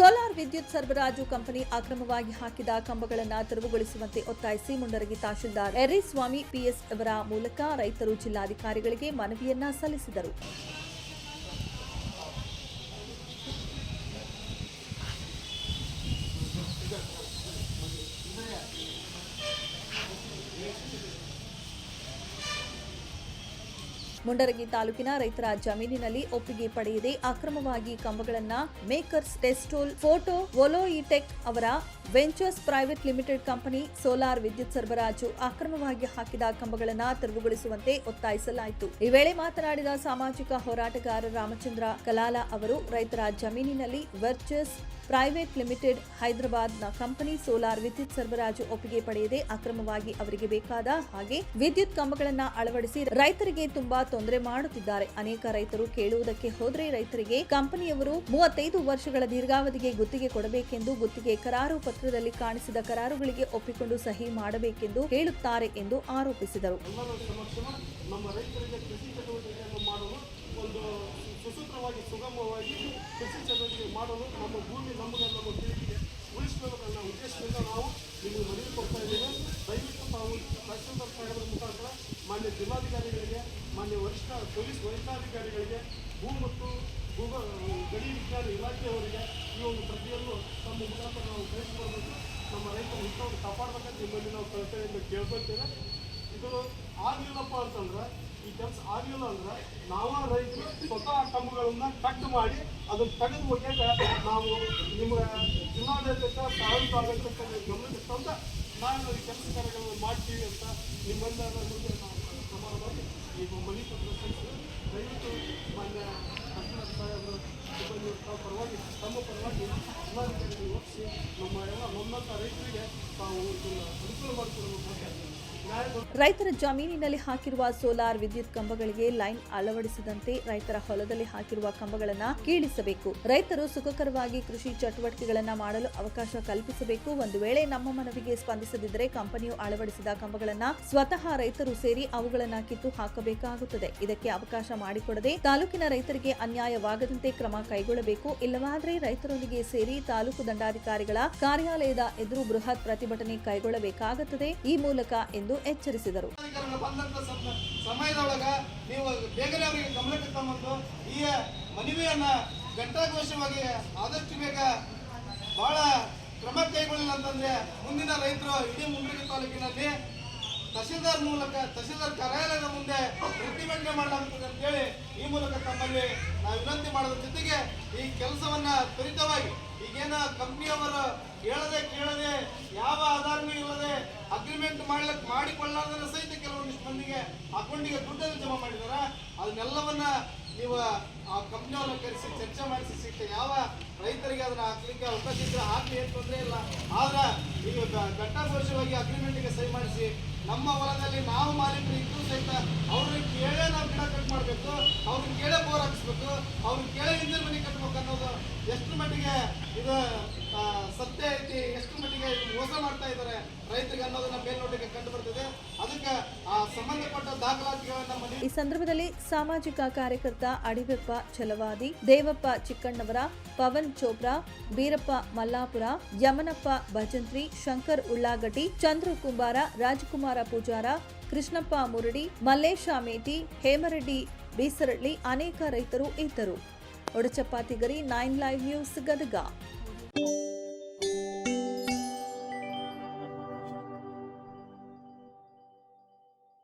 Solar ವಿದ್ಯುತ್ ಸರಬರಾಜು company ಅಕ್ರಮವಾಗಿ ಹಾಕಿದ ಕಂಬಗಳನ್ನು ತೆರವುಗೊಳಿಸುವಂತೆ ಒತ್ತಾಯಿಸಿ ಮುಂಡರಗಿ ತಹಶೀಲ್ದಾರ್ ಎರ್ರಿಸ್ವಾಮಿ ಪಿಎಸ್ ಅವರ ಮೂಲಕ ರೈತರು ಜಿಲ್ಲಾಧಿಕಾರಿಗಳಿಗೆ ಮನವಿಯನ್ನ ಸಲ್ಲಿಸಿದರು. ಮುಂಡರಗಿ ತಾಲೂಕಿನ ರೈತರ ಜಮೀನಿನಲ್ಲಿ ಒಪ್ಪಿಗೆ ಪಡೆಯದೆ ಅಕ್ರಮವಾಗಿ ಕಂಬಗಳನ್ನ ಮೇಕರ್ಸ್ ಟೆಸ್ಟೋಲ್ ಫೋಟೋ ವೊಲೋಇಟೆಕ್ ಅವರ ventures private limited company solar ವಿದ್ಯುತ್ ಸರಬರಾಜು ಅಕ್ರಮವಾಗಿ ಹಾಕಿದ ಕಂಬಗಳನ್ನು ತೆರವುಗೊಳಿಸುವಂತೆ ಒತ್ತಾಯಿಸಲಾಯಿತು. ಈ ವೇಳೆ ಮಾತನಾಡಿದ ಸಾಮಾಜಿಕ ಹೋರಾಟಗಾರ ರಾಮಚಂದ್ರ ಕಲಾಲ ಅವರು, ರೈತರ ಜಮೀನಿನಲ್ಲಿ ವರ್ಚಸ್ ಪ್ರೈವೇಟ್ ಲಿಮಿಟೆಡ್ ಹೈದರಾಬಾದ್ನ ಕಂಪನಿ ಸೋಲಾರ್ ವಿದ್ಯುತ್ ಸರಬರಾಜು ಒಪ್ಪಿಗೆ ಪಡೆಯದೆ ಅಕ್ರಮವಾಗಿ ಅವರಿಗೆ ಬೇಕಾದ ಹಾಗೆ ವಿದ್ಯುತ್ ಕಂಬಗಳನ್ನು ಅಳವಡಿಸಿ ರೈತರಿಗೆ ತುಂಬಾ ತೊಂದರೆ ಮಾಡುತ್ತಿದ್ದಾರೆ. ಅನೇಕ ರೈತರು ಕೇಳುವುದಕ್ಕೆ ಹೋದರೆ ರೈತರಿಗೆ ಕಂಪನಿಯವರು ಮೂವತ್ತೈದು ವರ್ಷಗಳ ದೀರ್ಘಾವಧಿಗೆ ಗುತ್ತಿಗೆ ಕೊಡಬೇಕೆಂದು ಗುತ್ತಿಗೆ ಕರಾರು ಪತ್ರದಲ್ಲಿ ಕಾಣಿಸಿದ ಕರಾರುಗಳಿಗೆ ಒಪ್ಪಿಕೊಂಡು ಸಹಿ ಮಾಡಬೇಕೆಂದು ಹೇಳುತ್ತಾರೆ ಎಂದು ಆರೋಪಿಸಿದರು. ಸುಸೂತ್ರವಾಗಿ, ಸುಗಮವಾಗಿ ಕೃಷಿ ಮಾಡಲು ನಮ್ಮ ಭೂಮಿ ನಮಗೆ ನಮ್ಮ ತಿಳಿಗೆ ಉಳಿಸಬೇಕು ಅನ್ನೋ ಉದ್ದೇಶದಿಂದ ನಾವು ನಿಮಗೆ ಮನವಿ ಕೊಡ್ತಾ ಇದ್ದೇವೆ. ದಯವಿಟ್ಟು ತಾವು ತಹಸೀಲ್ದಾರ್ ಸಾಹೇಬರ ಮುಖಾಂತರ ಮಾನ್ಯ ಜಿಲ್ಲಾಧಿಕಾರಿಗಳಿಗೆ, ಮಾನ್ಯ ವರಿಷ್ಠ, ಪೊಲೀಸ್ ವರಿಷ್ಠಾಧಿಕಾರಿಗಳಿಗೆ, ಭೂ ಮತ್ತು ಭೂಗ ಗಡಿ ವಿಜ್ಞಾನ ಇಲಾಖೆಯವರಿಗೆ ಈ ಒಂದು ಪ್ರತಿಯನ್ನು ತಮ್ಮ ಮುಖಾಂತರ ನಾವು ಕಳಿಸಿಕೊಡ್ಬೇಕು. ನಮ್ಮ ರೈತರ ಹಿತವನ್ನು ಕಾಪಾಡಬೇಕಂತ ನಿಮ್ಮಲ್ಲಿ ನಾವು ಕಳಕಳಿಯಿಂದ ಕೇಳ್ಕೊಳ್ತೇವೆ. ಇದು ಆಗಲಿಲ್ಲಪ್ಪ ಅಂತಂದ್ರೆ ಈ ಕೆಲಸ ಆಗಲಿಲ್ಲ ಅಂದ್ರೆ ನಾವ ರೈತರು ಸ್ವತಃ ಕಂಬಗಳನ್ನ ಕಟ್ ಮಾಡಿ ಅದನ್ನ ತೆಗೆದು ಹೋಗ್ಯಾಕ ನಾವು ನಿಮ್ಮ ಜಿಲ್ಲಾಡಳಿತ ತಾಲೂಕು ಆಡಳಿತ ಗಮನಕ್ಕೆ ನಾವು ಈ ಕೆಲಸ ಕಾರ್ಯಗಳನ್ನು ಮಾಡ್ತೀವಿ ಅಂತ ನಿಮ್ಮೆಲ್ಲರ ಮುಂದೆ ನಾವು ಸಮಾನವಾಗಿ ಈಗ ಮನೆ ಪತ್ರ ಸಲ್ಲಿಸಿ ದಯವಿಟ್ಟು ಮಾನ್ಯ ಕರ್ನಾಟಕ ಸಾಹೇಬರು, ಸಿಬ್ಬಂದಿ ಪರವಾಗಿ, ತಮ್ಮ ಪರವಾಗಿ ಜಿಲ್ಲಾಧಿಕಾರಿಗಳು ಒಪ್ಪಿಸಿ ನಮ್ಮ ಎಲ್ಲ ನಮ್ಮಂಥ ರೈತರಿಗೆ ತಾವು ಇದನ್ನು ಅನುಕೂಲ ಮಾಡಿಕೊಡಬೇಕು ರೈತರ ಜಮೀನಿನಲ್ಲಿ ಹಾಕಿರುವ ಸೋಲಾರ್ ವಿದ್ಯುತ್ ಕಂಬಗಳಿಗೆ ಲೈನ್ ಅಳವಡಿಸದಂತೆ ರೈತರ ಹೊಲದಲ್ಲಿ ಹಾಕಿರುವ ಕಂಬಗಳನ್ನು ಕೀಳಿಸಬೇಕು. ರೈತರು ಸುಖಕರವಾಗಿ ಕೃಷಿ ಚಟುವಟಿಕೆಗಳನ್ನು ಮಾಡಲು ಅವಕಾಶ ಕಲ್ಪಿಸಬೇಕು. ಒಂದು ವೇಳೆ ನಮ್ಮ ಮನವಿಗೆ ಸ್ಪಂದಿಸದಿದ್ದರೆ ಕಂಪನಿಯು ಅಳವಡಿಸಿದ ಕಂಬಗಳನ್ನು ಸ್ವತಃ ರೈತರು ಸೇರಿ ಅವುಗಳನ್ನು ಕಿತ್ತು ಹಾಕಬೇಕಾಗುತ್ತದೆ. ಇದಕ್ಕೆ ಅವಕಾಶ ಮಾಡಿಕೊಡದೆ ತಾಲೂಕಿನ ರೈತರಿಗೆ ಅನ್ಯಾಯವಾಗದಂತೆ ಕ್ರಮ ಕೈಗೊಳ್ಳಬೇಕು. ಇಲ್ಲವಾದರೆ ರೈತರೊಂದಿಗೆ ಸೇರಿ ತಾಲೂಕು ದಂಡಾಧಿಕಾರಿಗಳ ಕಾರ್ಯಾಲಯದ ಎದುರು ಬೃಹತ್ ಪ್ರತಿಭಟನೆ ಕೈಗೊಳ್ಳಬೇಕಾಗುತ್ತದೆ. ಈ ಮೂಲಕ ಎಂದು ಎಚ್ಚರಿಸಿದರು. ಸಮಯದೊಳಗ ನೀವು ಬೇಗನೆ ಅವರಿಗೆ ಗಮನಕ್ಕೆ ತಮ್ಮಂದು ಈ ಮನವಿಯನ್ನ ಘಂಟಾಘೋಷವಾಗಿ ಆದಷ್ಟು ಬೇಗ ಬಹಳ ಕ್ರಮ ಕೈಗೊಳ್ಳಿಲ್ಲ ಅಂತಂದ್ರೆ ಮುಂದಿನ ರೈತರು ಇಡೀ ಮುಂಡ್ರಿಗಿ ತಾಲೂಕಿನಲ್ಲಿ ತಹಸೀಲ್ದಾರ್ ಮೂಲಕ ತಹಸೀಲ್ದಾರ್ ಕಾರ್ಯಾಲಯದ ಮುಂದೆ ಪ್ರತಿಭಟನೆ ಮಾಡಲಾಗುತ್ತದೆ ಅಂತೇಳಿ ಈ ಮೂಲಕ ತಮ್ಮಲ್ಲಿ ನಾವು ವಿನಂತಿ ಮಾಡೋದ್ರ ಜೊತೆಗೆ ಈ ಕೆಲಸವನ್ನ ತ್ವರಿತವಾಗಿ, ಈಗೇನ ಕಂಪ್ನಿಯವರು ಹೇಳದೆ ಕೇಳದೆ ಯಾವ ಆಧಾರನೂ ಇಲ್ಲದೆ ಅಗ್ರಿಮೆಂಟ್ ಮಾಡ್ಲಿಕ್ಕೆ ಮಾಡಿಕೊಳ್ಳಾರ್ದ್ರೆ ಸಹಿತ ಕೆಲವೊಂದಿಷ್ಟು ಮಂದಿಗೆ ಅಕೌಂಟಿಗೆ ದುಡ್ಡನ್ನು ಜಮಾ ಮಾಡಿದಾರ. ಅದನ್ನೆಲ್ಲವನ್ನ ನೀವು ಆ ಕಂಪ್ನಿಯವ್ರನ್ನ ಕರೆಸಿ, ಚರ್ಚೆ ಮಾಡಿಸಿ ಸಿಕ್ಕ ಯಾವ ರೈತರಿಗೆ ಅದನ್ನ ಹಾಕ್ಲಿಕ್ಕೆ ಅವಕಾಶ ಇದ್ರೆ ಹಾಕಿ ಏನು ತೊಂದರೆ ಇಲ್ಲ. ಆದ್ರೆ ಗ- ಅಗ್ರಿಮೆಂಟ್ಗೆ ಸಹಿ ಮಾಡಿಸಿ, ನಮ್ಮ ಹೊಲದಲ್ಲಿ ನಾವು ಮಾಲೀಕರು ಇದ್ದು ಸಹಿತ ಅವ್ರಿಗೆ ಕೇಳೇ ನಾವು ಗಿಡ ಕಟ್ ಮಾಡಬೇಕು, ಅವ್ರನ್ನ ಕೇಳೇ ಬೋರ್ ಹಾಕಿಸ್ಬೇಕು, ಅವ್ರನ್ನ ಕೇಳೇ ಇಂಜಿನ್ ಮನೆ ಕಟ್ಬೇಕು ಅನ್ನೋದು ಎಷ್ಟು ಮಟ್ಟಿಗೆ ಇದು ಸತ್ಯ ಐತಿ ಎಷ್ಟು ಮಟ್ಟಿಗೆ ಮೋಸ ಮಾಡ್ತಾ ಇದ್ದಾರೆ ರೈತರಿಗೆ ಅನ್ನೋದನ್ನ ಮೇಲ್ನೋಟಕ್ಕೆ ಕಂಡು ಬರ್ತದೆ. ಅದಕ್ಕೆ ಆ ಸಂಬಂಧಪಟ್ಟ ದಾಖಲಾತಿಗಳನ್ನ ಈ ಸಂದರ್ಭದಲ್ಲಿ ಸಾಮಾಜಿಕ ಕಾರ್ಯಕರ್ತ ಅಡಿವೆಪ್ಪ ಛಲವಾದಿ, ದೇವಪ್ಪ ಚಿಕ್ಕಣ್ಣವರ, ಪವನ್ ಚೋಪ್ರಾ, ಬೀರಪ್ಪ ಮಲ್ಲಾಪುರ, ಯಮನಪ್ಪ ಭಜಂತ್ರಿ, ಶಂಕರ್ ಉಳ್ಳಾಗಟಿ ಚಂದ್ರು ಕುಂಬಾರ, ರಾಜಕುಮಾರ ಪೂಜಾರ, ಕೃಷ್ಣಪ್ಪ ಮುರಡಿ, ಮಲ್ಲೇಶ ಮೇಟಿ, ಹೇಮರೆಡ್ಡಿ ಬೀಸರಳ್ಳಿ ಅನೇಕ ರೈತರು ಇದ್ದರು. ಒಡಚಪ್ಪಾತಿಗರಿ nine live news Gadag. Thank you.